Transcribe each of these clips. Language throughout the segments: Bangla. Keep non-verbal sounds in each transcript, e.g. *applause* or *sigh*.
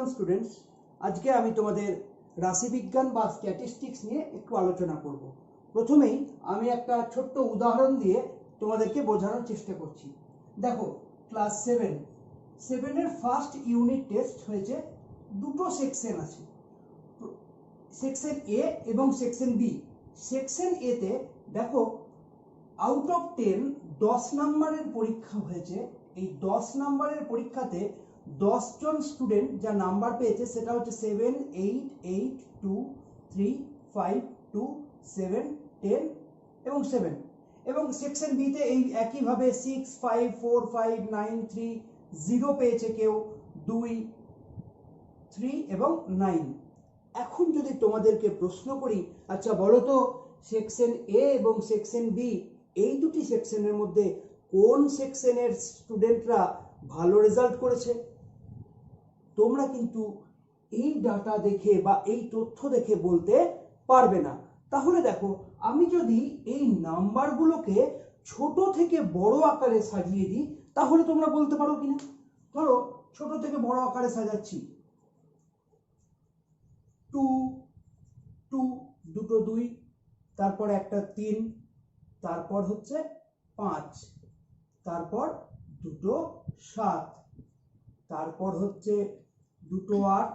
ওয়েলকাম স্টুডেন্টস আজকে আমি তোমাদের রাশিবিজ্ঞান বা স্ট্যাটিস্টিক্স নিয়ে একটু আলোচনা করব। প্রথমেই আমি একটা ছোট্ট উদাহরণ দিয়ে তোমাদেরকে বোঝানোর চেষ্টা করছি। দেখো ক্লাস সেভেন সেভেনের ফার্স্ট ইউনিট টেস্ট হয়েছে। দুটো সেকশন আছে। সেকশন এ এবং সেকশন বি সেকশন এতে দেখো আউট অফ টেন দশ নাম্বারের পরীক্ষা হয়েছে। এই দশ নাম্বারের পরীক্ষাতে জন স্টুডেন্ট যা নাম্বার পেয়েছে সেটা হচ্ছে seven eight eight two three five two seven ten এবং সেভেন এবং সেকশন বিতে এই একইভাবে six five four five nine three zero পেয়েছে কেউ, দুই থ্রি এবং নাইন এখন যদি তোমাদেরকে প্রশ্ন করি আচ্ছা বলো তো সেকশন এ এবং সেকশন বি এই দুটি সেকশনের মধ্যে কোন সেকশনের স্টুডেন্টরা ভালো রেজাল্ট করেছে? তোমরা কিন্তু এই ডাটা দেখে বা এই তথ্য দেখে বলতে পারবে না। তাহলে দেখো, আমি যদি এই নাম্বারগুলোকে ছোট থেকে বড় আকারে সাজিয়ে দিই, তাহলে তোমরা বলতে পারো কিনা? ধরো, ছোট থেকে বড় আকারে সাজাচ্ছি। টু টু দুটো দুই, তারপর একটা তিন, তারপর হচ্ছে পাঁচ, তারপর দুটো সাত, তারপর হচ্ছে দুটো আট,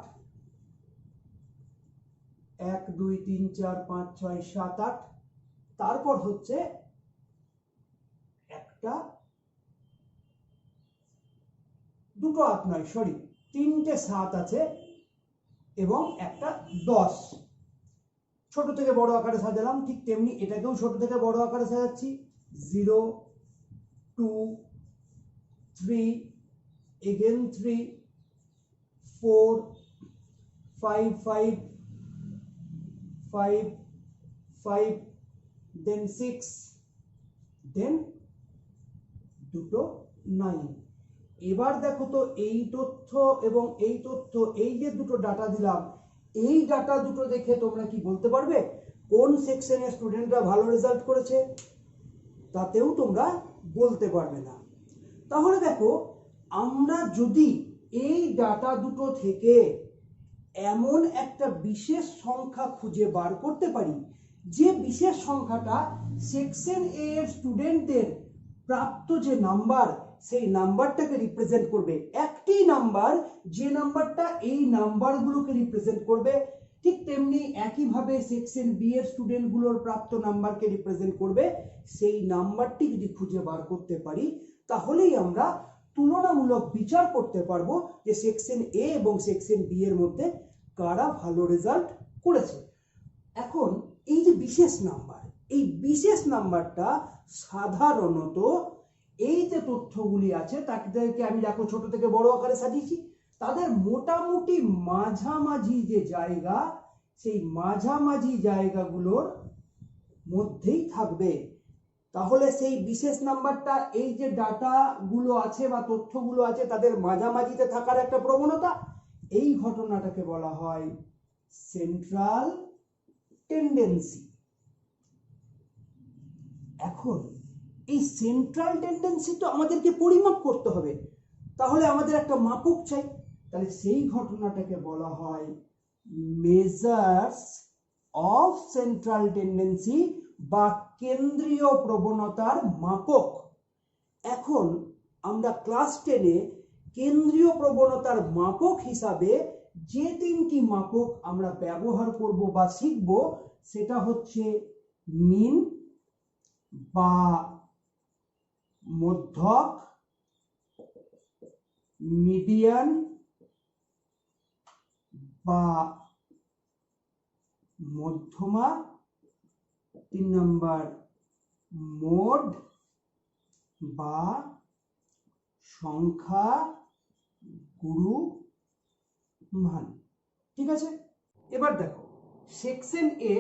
এক, দুই, তিন, চার, পাঁচ, ছয়, সাত, আট। তারপর হচ্ছে একটা, দুটো আট নয় সরি তিনটে সাত আছে এবং একটা দশ। ছোট থেকে বড় আকারে সাজালাম, ঠিক তেমনি এটাকেও ছোট থেকে বড় আকারে সাজাচ্ছি। Zero two three again three four five five five five then six then দুটো নাইন এবার দেখো তো এই তথ্য এবং এই তথ্য, এই যে দুটো ডাটা দিলাম, এই ডাটা দুটো দেখে তোমরা কি বলতে পারবে? কোন সেকশনের স্টুডেন্টরা ভালো রেজাল্ট করেছে? তাতেও তোমরা বলতে পারবে না। তাহলে দেখো, আমরা যদি এই ডাটা দুটো থেকে এমন একটা বিশেষ সংখ্যা খুঁজে বার করতে পারি, যে বিশেষ সংখ্যাটা সেকশন এ এর স্টুডেন্টদের প্রাপ্ত যে নাম্বার সেই নাম্বারটাকে রিপ্রেজেন্ট করবে। একটি নাম্বার যে নাম্বারটা এই নাম্বারগুলোকে রিপ্রেজেন্ট করবে, ঠিক তেমনি একইভাবে সেকশন বি এর স্টুডেন্টগুলোর প্রাপ্ত নাম্বারকে রিপ্রেজেন্ট করবে। সেই নাম্বারটি যদি খুঁজে বার করতে পারি, তাহলেই আমরা তুলনামূলক বিচার করতে পারব যে সেকশন এ এবং সেকশন বি এর মধ্যে কারা ভালো রেজাল্ট করেছে। এখন এই যে বিশেষ নাম্বার এই বিশেষ নাম্বারটা সাধারণত এই যে তথ্যগুলি আছে, তাদেরকে আমি দেখো ছোট থেকে বড় আকারে সাজিয়েছি। তাদের মোটামুটি মাঝামাঝি যে জায়গা, সেই মাঝামাঝি জায়গাগুলোর মধ্যেই থাকবে তাহলে সেই বিশেষ নাম্বারটা, এই যে ডাটা গুলো আছে বা তথ্যগুলো আছে, তাদের মাঝামাঝিতে থাকার একটা প্রবণতা, এই ঘটনাটাকে বলা হয় সেন্ট্রাল টেন্ডেন্সি এখন, এই সেন্ট্রাল টেন্ডেন্সি তো আমাদেরকে পরিমাপ করতে হবে। তাহলে আমাদের একটা মাপক চাই। তাহলে সেই ঘটনাটাকে বলা হয় মেজার্স অফ সেন্ট্রাল টেন্ডেন্সি বা কেন্দ্রীয় প্রবণতার মাপক। এখন আমরা ক্লাস টেনে কেন্দ্রীয় প্রবণতার মাপক হিসাবে যে তিনটি মাপক আমরা ব্যবহার করব বা শিখব, সেটা হচ্ছে মিন বা মধ্যক, মিডিয়ান বা মধ্যমা তিন নম্বর মোড বা সংখ্যা গুরু মান। ঠিক আছে? এবার দেখো সেকশন এ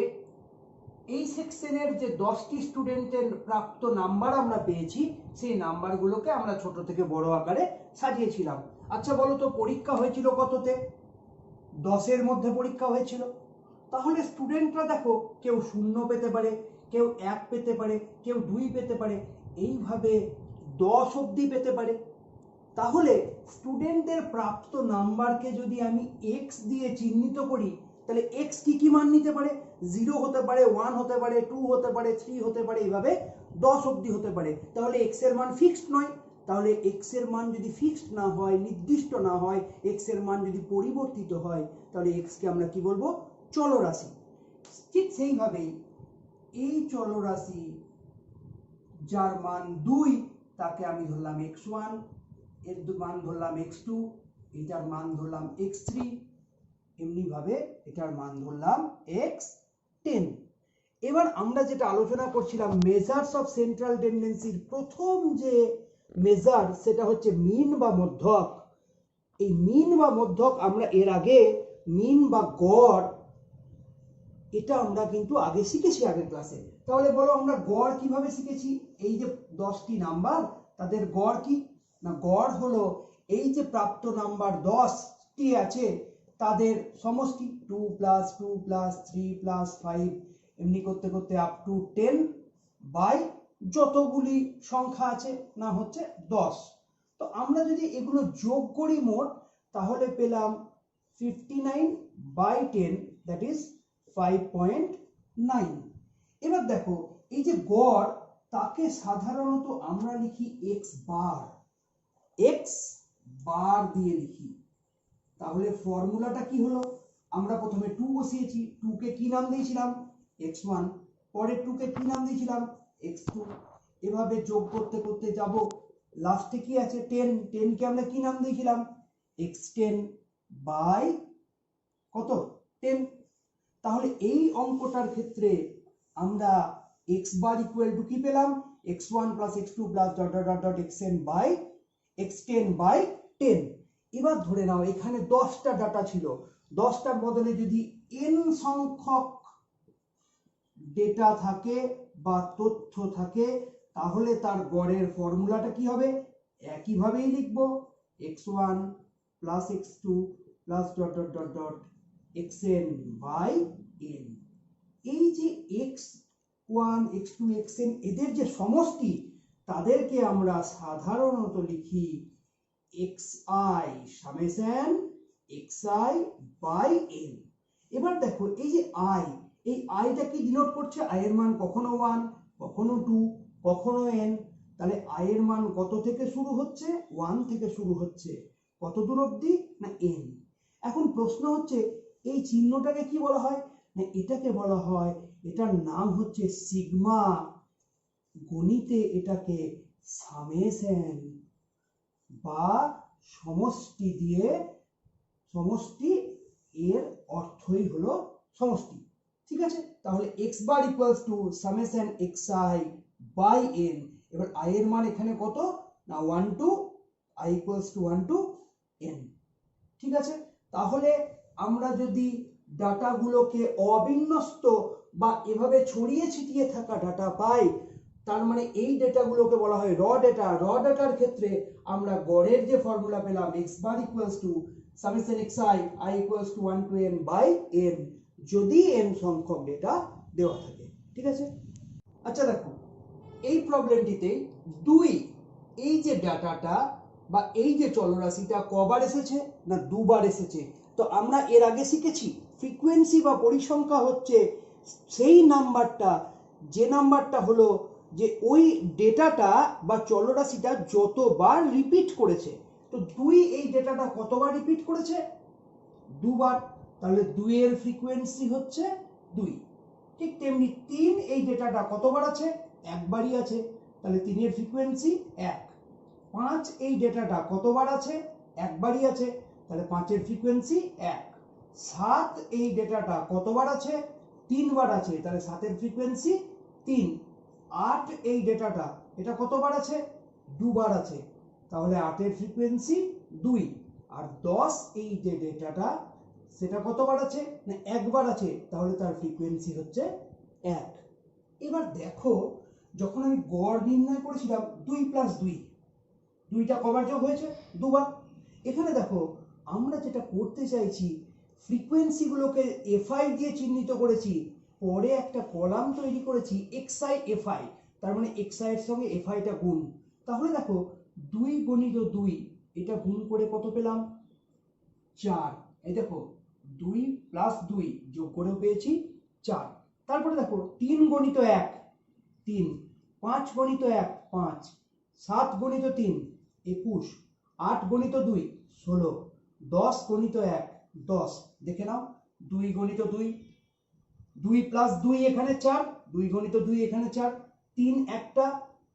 এই সেকশনের যে দশটি স্টুডেন্টের প্রাপ্ত নাম্বার আমরা পেয়েছি, সেই নাম্বারগুলোকে আমরা ছোট থেকে বড় আকারে সাজিয়েছিলাম। আচ্ছা বলো তো, পরীক্ষা হয়েছিল কততে? দশের মধ্যে পরীক্ষা হয়েছিল। তাহলে স্টুডেন্টরা দেখো কেউ শূন্য পেতে পারে, কেউ এক পেতে পারে, কেউ দুই পেতে পারে, এইভাবে দশ অবধি পেতে পারে। তাহলে স্টুডেন্টদের প্রাপ্ত নাম্বারকে যদি আমি এক্স দিয়ে চিহ্নিত করি, তাহলে এক্স কি কি মান নিতে পারে? জিরো হতে পারে ওয়ান হতে পারে টু হতে পারে থ্রি হতে পারে, এইভাবে দশ অবধি হতে পারে। তাহলে এক্সের মান ফিক্সড নয়। তাহলে এক্সের মান যদি ফিক্সড না হয়, নির্দিষ্ট না হয় এক্সের মান যদি পরিবর্তিত হয়, তাহলে এক্সকে আমরা কি বলব? চলরাশি। ঠিক সেইভাবেই এই চলরাশি যার মান দুই, তাকে আমি ধরলাম এক্স ওয়ানের মান ধরলাম এক্স টু এটার মান ধরলাম এক্স থ্রি এমনিভাবে এটার মান ধরলাম এক্স টেন এবার আমরা যেটা আলোচনা করছিলাম মেজার্স অফ সেন্ট্রাল টেন্ডেন্সির প্রথম যে মেজার সেটা হচ্ছে মিন বা মধ্যক। এই মিন বা মধ্যক আমরা এর আগে মিন বা গড় এটা আমরা কিন্তু আগে শিখেছি আগের ক্লাসে। তাহলে বলো আমরা গড় কীভাবে শিখেছি? এই যে দশটি নাম্বার, তাদের গড় কি? না, গড় হলো এই যে প্রাপ্ত নাম্বার দশটি আছে, তাদের সমষ্টি। Two plus two plus three plus five এমনি করতে করতে আপ টু টেন বাই যতগুলি সংখ্যা আছে, না হচ্ছে দশ। তো আমরা যদি এগুলো যোগ করি মোট, তাহলে পেলাম fifty nine by ten that is five point nine এবার দেখো, এই যে গড়, তাকে সাধারণত আমরা লিখি এক্স বার এক্স বার দিয়ে লিখি। তাহলে ফর্মুলাটা কি হলো? আমরা প্রথমে টু বসিয়েছি টু কে নাম দিয়েছিলাম? এক্স ওয়ান পরে টু কে কি নাম দিয়েছিলাম? এক্স টু এভাবে যোগ করতে করতে যাব। লাস্টে কি আছে? টেন টেনকে আমরা কি নাম দিয়েছিলাম? এক্স টেন বাই কত? টেন তাহলে এই অঙ্কটার ক্ষেত্রে আমরা এক্স বার ইকুয়াল টু কি পেলাম? X one plus x two plus dot dot dot dot x n by x ten by ten এবার ধরে নাও, এখানে দশটা ডাটা ছিল। দশটার বদলে যদি এন সংখ্যক ডেটা থাকে বা তথ্য থাকে, তাহলে তার গড়ের ফর্মুলাটা কি হবে? একইভাবেই লিখব। X one plus x two plus dot dot dot dot x n by n এই যে x one x two x n এদের যে সমষ্টি, তাদেরকে আমরা সাধারণত লিখি x i summation x i by n এবার দেখো, এই যে আই এই আইটা কি ডিনোট করছে? আই এর মান কখনো ওয়ান কখনো টু কখনো এন তাহলে আই এর মান কত থেকে শুরু হচ্ছে? ওয়ান থেকে শুরু হচ্ছে। কত দূর অবধি? না এন এখন প্রশ্ন হচ্ছে এই চিহ্নটাকে কি বলা হয়? এটাকে বলা হয়, এটার নাম হচ্ছে সিগমা। গণিতে এটাকে সামেশন বা সমষ্টি দিয়ে, সমষ্টি এর অর্থই হলো সমষ্টি। ঠিক আছে? তাহলে x bar equals to summation x i by n এবার আই এর মান এখানে কত? না one two i equals to one two n ঠিক আছে? তাহলে আমরা যদি ডাটাগুলোকে অবিন্যস্ত বা এভাবে ছড়িয়ে ছিটিয়ে থাকা ডাটা পাই, তার মানে এই ডেটাগুলোকে বলা হয় র ডেটা র ডেটার ক্ষেত্রে আমরা গড়ের যে ফর্মুলা পেলাম x bar equals to summation x i i equals to one two n by n যদি এন সংখ্যক ডেটা দেওয়া থাকে। ঠিক আছে? আচ্ছা দেখো, এই প্রবলেমটিতে দুই, এই যে ডাটাটা বা এই যে চলরাশিটা কবার এসেছে না দুবার এসেছে তো আমরা এর আগে শিখেছি ফ্রিকোয়েন্সি বা পরিসংখ্যা হচ্ছে সেই নাম্বারটা, যে নাম্বারটা হলো যে ওই ডেটাটা বা চলরাশিটা যতবার রিপিট করেছে, তো দুই এই ডেটাটা কতবার রিপিট করেছে? দুবার, তাহলে দুইয়ের ফ্রিকোয়েন্সি হচ্ছে দুই। ঠিক তেমনি তিন এই ডেটাটা কতবার আছে? একবারই আছে, তাহলে তিনের ফ্রিকোয়েন্সি এক। পাঁচ এই ডেটাটা কতবার আছে? একবারই আছে তাহলে পাঁচের ফ্রিকোয়েন্সি এক। সাত এই ডেটাটা কতবার আছে? তিনবার আছে, তাহলে সাতের ফ্রিকোয়েন্সি তিন। আট এই ডেটাটা, এটা কতবার আছে? দুবার আছে। তাহলে আটের ফ্রিকোয়েন্সি দুই। আর দশ এই যে ডেটাটা, সেটা কতবার আছে? না, একবার আছে, তাহলে তার ফ্রিকোয়েন্সি হচ্ছে এক। এবার দেখো, যখন আমি গড় নির্ণয় করেছিলাম, দুই প্লাস দুই। দুইটা কবার যোগ হয়েছে? দুবার। এখানে দেখো আমরা যেটা করতে চাইছি ফ্রিকোয়েন্সিগুলোকে এফআই দিয়ে চিহ্নিত করেছি, পরে একটা কলাম তৈরি করেছি এক্সআই এফআই তার মানে এক্সআই এর সঙ্গে এফআইটা গুণ। তাহলে দেখো, দুই গণিত দুই, এটা গুণ করে কত পেলাম? চার। এই দেখো, দুই প্লাস দুই যোগ করেও পেয়েছি চার। তারপরে দেখো, তিন গণিত এক, তিন। পাঁচ গণিত এক, পাঁচ। সাত গণিত তিন, একুশ। আট গণিত দুই, ষোলো। দশ গণিত এক, দশ। দেখে নাও, দুই গণিত দুই দুই প্লাস দুই এখানে চার, দুই গণিত দুই এখানে চার, তিন একটা,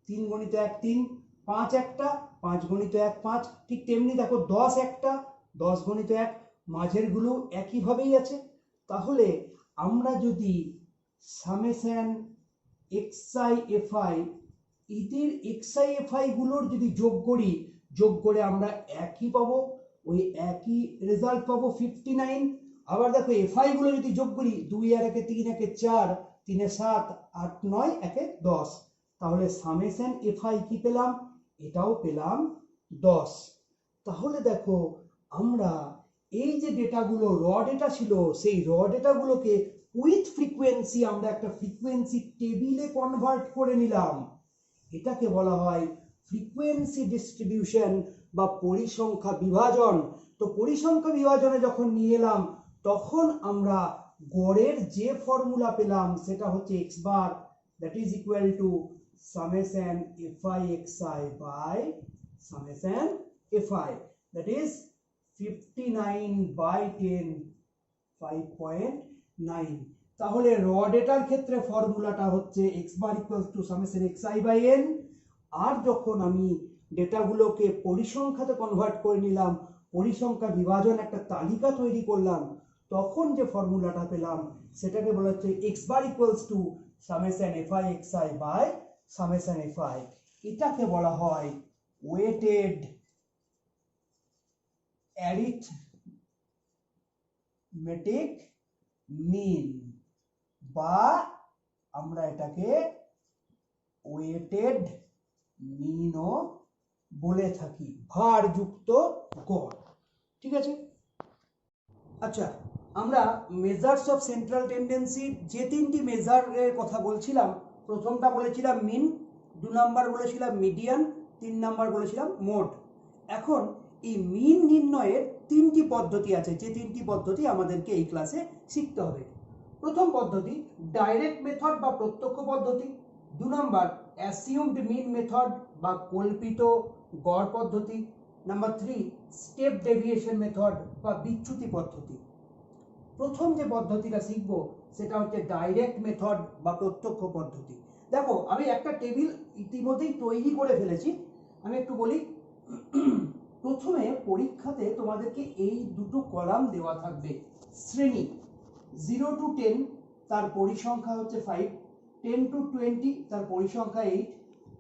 তিন গণিত এক তিন, পাঁচ একটা, পাঁচ গণিত এক পাঁচ, ঠিক তেমনি দেখো দশ একটা, দশ গণিত এক মাঝেরগুলো একইভাবেই আছে। তাহলে আমরা যদি সামেশন এক্সআই এফআই এদের এক্সআই এফআই গুলোর যদি যোগ করি, যোগ করে আমরা একই পাবো। ওই একই রেজাল্ট পাবো ফিফটি নাইন আবার দেখো এফআই গুলো যদি যোগ করি, দুই আর একে তিন, একে চার, তিনে সাত, আট, নয়, একে দশ। তাহলে সামেশন এফআই কি পেলাম? এটাও পেলাম দশ। তাহলে দেখো আমরা এই যে ডেটাগুলো র ডেটা ছিল, সেই র ডেটাগুলোকে উইথ ফ্রিকোয়েন্সি আমরা একটা ফ্রিকোয়েন্সি টেবিলে কনভার্ট করে নিলাম। এটাকে বলা হয় ফ্রিকোয়েন্সি ডিস্ট্রিবিউশন বা পরিসংখ্যা বিভাজন, তো পরিসংখ্যা বিভাজনে যখন নিয়ে এলাম, তখন আমরা গড়ের যে ফর্মুলা পেলাম, সেটা হচ্ছে x bar that is equal to summation fi xi by summation fi that is 59 by 10 5.9 তাহলে র ডেটার ক্ষেত্রে ফর্মুলাটা হচ্ছে x bar equals to summation i by n আর যখন আমি ডেটাগুলোকে পরিসংখ্যাতে কনভার্ট করে নিলাম, পরিসংখ্যা বিভাজন একটা তালিকা তৈরি করলাম, তখন যে ফর্মুলাটা পেলাম, সেটাকে বলা হচ্ছে x bar equals to summation x i by summation f i এটাকে বলা হয় ওয়েটেড অ্যারিথমেটিক মিন বা আমরা এটাকে ওয়েটেড মিনও বলে থাকি, ভারযুক্ত গড়। ঠিক আছে? আচ্ছা আমরা মেজার্স অফ সেন্ট্রাল টেন্ডেন্সি যে তিনটি মেজারের কথা বলছিলাম, প্রথমটা বলেছিলাম মিন দু নাম্বার বলেছিলাম মিডিয়ান তিন নাম্বার বলেছিলাম মোড এখন এই মিন নির্ণয়ের তিনটি পদ্ধতি আছে, যে তিনটি পদ্ধতি আমাদেরকে এই ক্লাসে শিখতে হবে। প্রথম পদ্ধতি ডাইরেক্ট মেথড বা প্রত্যক্ষ পদ্ধতি। দু নাম্বার অ্যাসিউমড মিন মেথড বা কল্পিত গড় পদ্ধতি। Number three step deviation method বা বিচ্যুতি পদ্ধতি। প্রথম যে পদ্ধতিটা শিখব, সেটা হচ্ছে ডাইরেক্ট মেথড বা প্রত্যক্ষ পদ্ধতি। দেখো, আমি একটা টেবিল ইতিমধ্যেই তৈরি করে ফেলেছি। আমি একটু বলি। প্রথমে পরীক্ষাতে তোমাদেরকে এই দুটো কলাম দেওয়া থাকবে। শ্রেণি জিরো টু টেন তার পরিসংখ্যা হচ্ছে ফাইভ টেন টু টোয়েন্টি তার পরিসংখ্যা এইট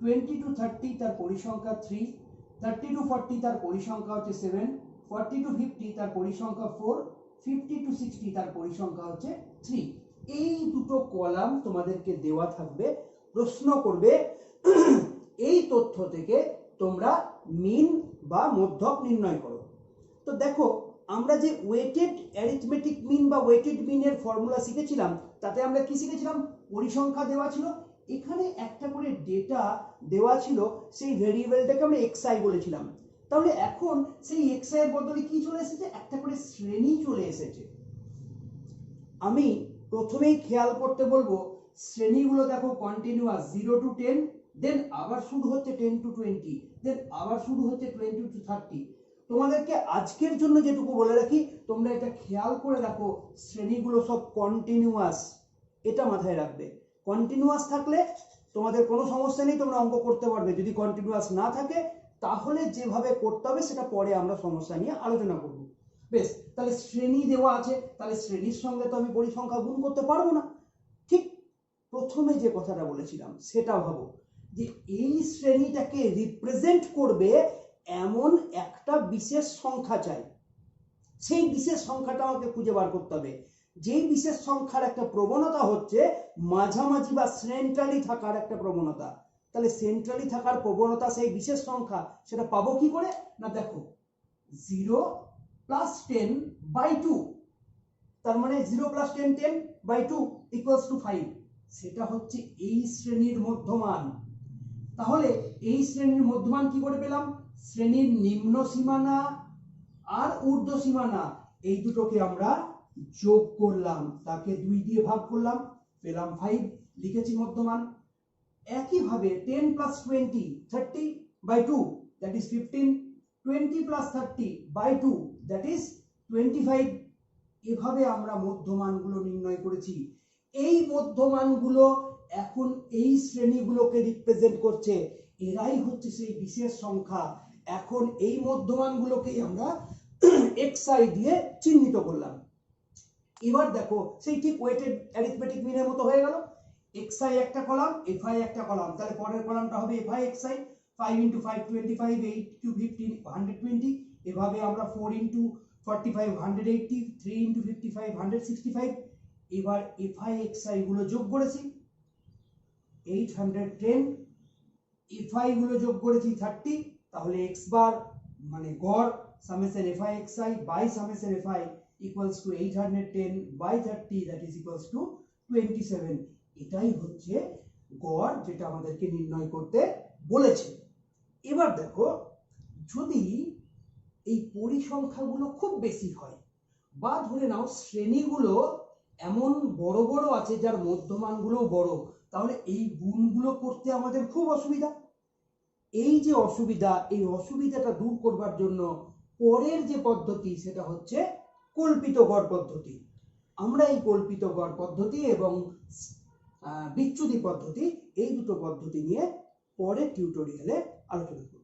টোয়েন্টি টু থার্টি তার পরিসংখ্যা থ্রি থার্টি টু ফর্টি তার পরিসংখ্যা হচ্ছে সেভেন ফর্টি টু ফিফটি তার পরিসংখ্যা ফোর ফিফটি টু সিক্সটি তার পরিসংখ্যা হচ্ছে থ্রি এই দুটো কলাম তোমাদেরকে দেওয়া থাকবে, প্রশ্ন করবে, *clears throat* এই তথ্য থেকে তোমরা মিন বা মধ্যক নির্ণয় করো। তো দেখো, আমরা যে ওয়েটেড অ্যারিথমেটিক মিন বা ওয়েটেড মিনের ফর্মুলা শিখেছিলাম, তাতে আমরা কি শিখেছিলাম? পরিসংখ্যা দেওয়া ছিল এখানে একটা করে ডেটা দেওয়া ছিল, সেই ভেরিয়েবলটাকে আমরা এক্সআই বলেছিলাম। তাহলে এখন সেই এক্সআই এর বদলে কি চলে এসেছে? একটা করে শ্রেণি চলে এসেছে। আমি প্রথমেই খেয়াল করতে বলব, শ্রেণীগুলো দেখো continuous zero to ten then আবার শুরু হচ্ছে টেন টু টোয়েন্টি দেন আবার শুরু হচ্ছে টোয়েন্টি টু থার্টি তোমাদেরকে আজকের জন্য যেটুকু বলে রাখি, তোমরা এটা খেয়াল করে রাখো শ্রেণীগুলো সব কন্টিনিউয়াস এটা মাথায় রাখবে। কন্টিনিউয়াস থাকলে তোমাদের কোনো সমস্যা নেই, তোমরা অঙ্ক করতে পারবে। যদি কন্টিনিউয়াস না থাকে, তাহলে যেভাবে করতে হবে, সেটা পরে আমরা সমস্যা নিয়ে আলোচনা করব। বেশ, তাহলে শ্রেণি দেওয়া আছে। তাহলে শ্রেণির সঙ্গে তো আমি পরিসংখ্যা গুণ করতে পারব না। ঠিক প্রথমে যে কথাটা বলেছিলাম সেটা ভাবো যে এই শ্রেণীটাকে রিপ্রেজেন্ট করবে এমন একটা বিশেষ সংখ্যা চাই। সেই বিশেষ সংখ্যাটা আমাকে খুঁজে বার করতে হবে। যেই বিশেষ সংখ্যার একটা প্রবণতা হচ্ছে, মাঝামাঝি বা সেন্ট্রালি থাকার একটা প্রবণতা। তাহলে সেন্ট্রালি থাকার প্রবণতা সেই বিশেষ সংখ্যা, সেটা পাবো কি করে? না দেখো zero plus ten by two তার মানে zero plus ten ten by two equals to five সেটা হচ্ছে এই শ্রেণির মধ্যমান। তাহলে এই শ্রেণির মধ্যমান কি করে পেলাম? শ্রেণির নিম্ন সীমানা আর ঊর্ধ্ব সীমানা। এই দুটোকে আমরা যোগ করলাম, তাকে দুই দিয়ে ভাগ করলাম, পেলাম ফাইভ লিখেছি মধ্যমান। একইভাবে ten plus twenty thirty by two that is fifteen twenty plus thirty by two that is twenty five এভাবে আমরা মধ্যমানগুলো নির্ণয় করেছি। এই মধ্যমানগুলো এখন এই শ্রেণীগুলোকে রিপ্রেজেন্ট করছে। এরাই হচ্ছে সেই বিশেষ সংখ্যা। এখন এই মধ্যমানগুলোকেই আমরা *clears throat* এক্সআই দিয়ে চিহ্নিত করলাম। এবার দেখো, সেই ঠিক ওয়েটেড অ্যারিথমেটিক মিনের মতো হয়ে গেল। এক্সআই একটা কলাম এফআই একটা কলাম তাহলে পরের কলামটা হবে f i x i five into five twenty five eight to fifteen hundred twenty এভাবে আমরা four into forty five hundred eighty three into fifty five hundred sixty five এবার f f i x i গুলো যোগ করেছি এইট হান্ড্রেড টেন এফআই গুলো যোগ করেছি থার্টি তাহলে এক্স বার মানে গড় summation f i x i by summation f i hundred ten by thirty that is equals to twenty seven এটাই হচ্ছে গড় যেটা আমাদেরকে নির্ণয় করতে বলেছে। এবার দেখো, যদি এই পরিসংখ্যাগুলো খুব বেশি হয়, বা ধরে নাও শ্রেণীগুলো এমন বড় বড় আছে যার মধ্যমানগুলো বড়, তাহলে এই গুণগুলো করতে আমাদের খুব অসুবিধা। এই যে অসুবিধা, এই অসুবিধাটা দূর করবার জন্য পরের যে পদ্ধতি, সেটা হচ্ছে কল্পিত গড় পদ্ধতি। আমরা এই কল্পিত গড় পদ্ধতি এবং বিচ্যুতি পদ্ধতি এই দুটো পদ্ধতি নিয়ে পরে টিউটোরিয়ালে আলোচনা করব।